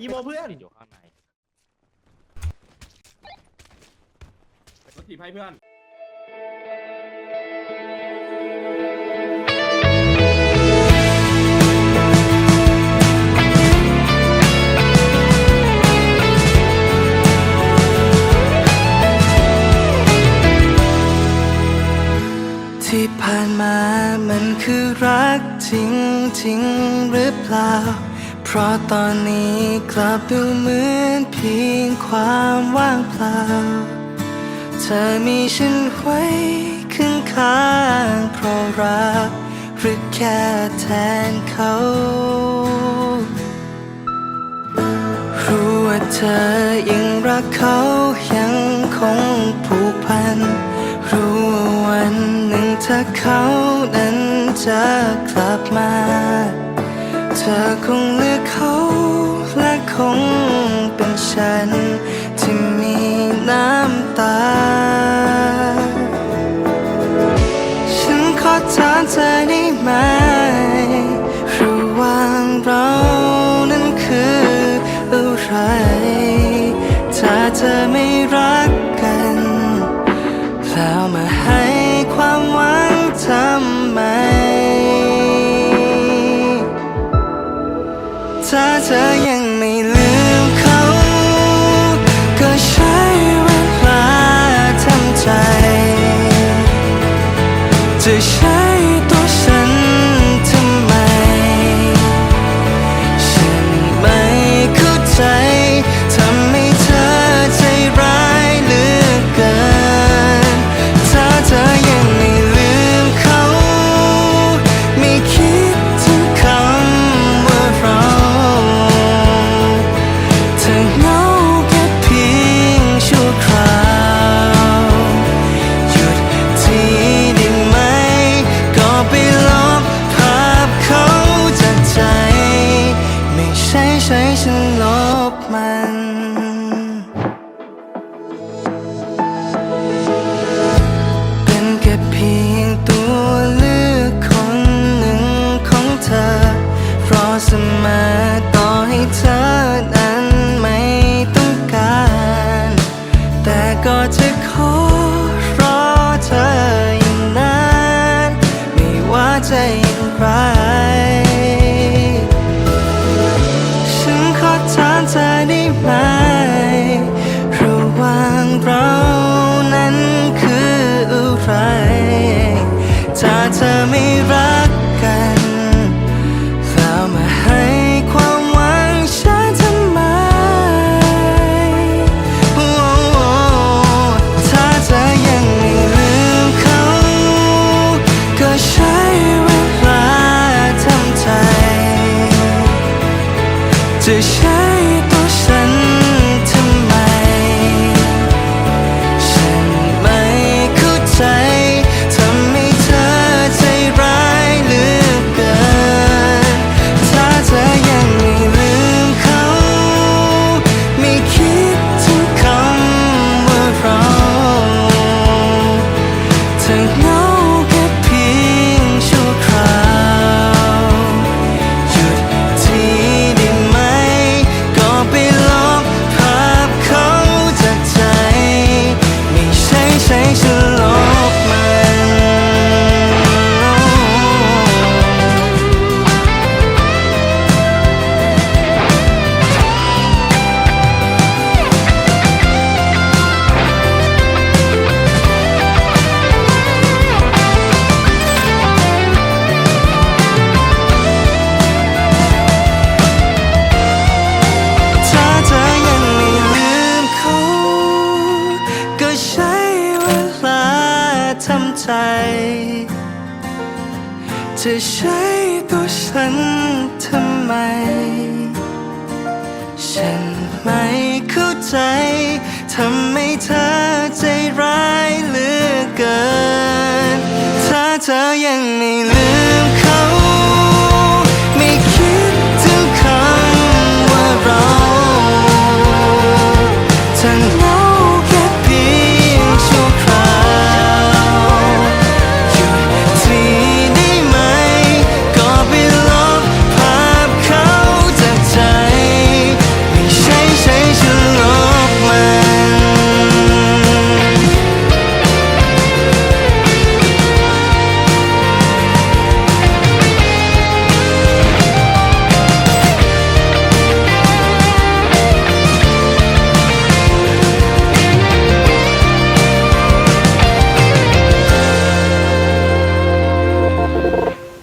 อีโมเพื่อนติดอยู่ข้างในรถถีบให้เพื่อนที่ผ่านมามันคือรักจริงจริงๆหรือเปล่า เพราะตอนนี้กลับดูเหมือนเพียงความว่างเปล่า เธอมีฉันไว้ข้างข้างเพราะรักหรือแค่แทนเขารู้ว่าเธอยังรักเขายังคงผูกพัน รู้ว่าวันหนึ่งถ้าเขานั้นจะกลับมา อคงเลือกเขาและคงเป็นฉัน ที่มีน้ำตา ฉันขอถามเธอได้ไหมระหว่างเรานั้นคืออะไร ถ้าเธอไม่รักกัน แล้วมาให้ควา ถ้าเธอยังไม่ลืมเขา ก็ใช้เวลาทำใจจะใช้ บมันเป็นแค่เพียงตัวเลือกคนหนึ่งของเธอ เพรอเสมอต่อให้เธอนั้นไม่ต้องการ แต่ก็จะ เธอไม่รักกันแล้วมาให้ความหวังฉันทำไมโอ้ถ้าเธอยังไม่ลืมเขา ก็ใช้เวลาทำใจจะใช้ จะใช้ตัวฉันทำไม ฉันไม่เข้าใจ ทำให้เธอใจร้ายเหลือเกิน ถ้าเธอยังไม่ลืม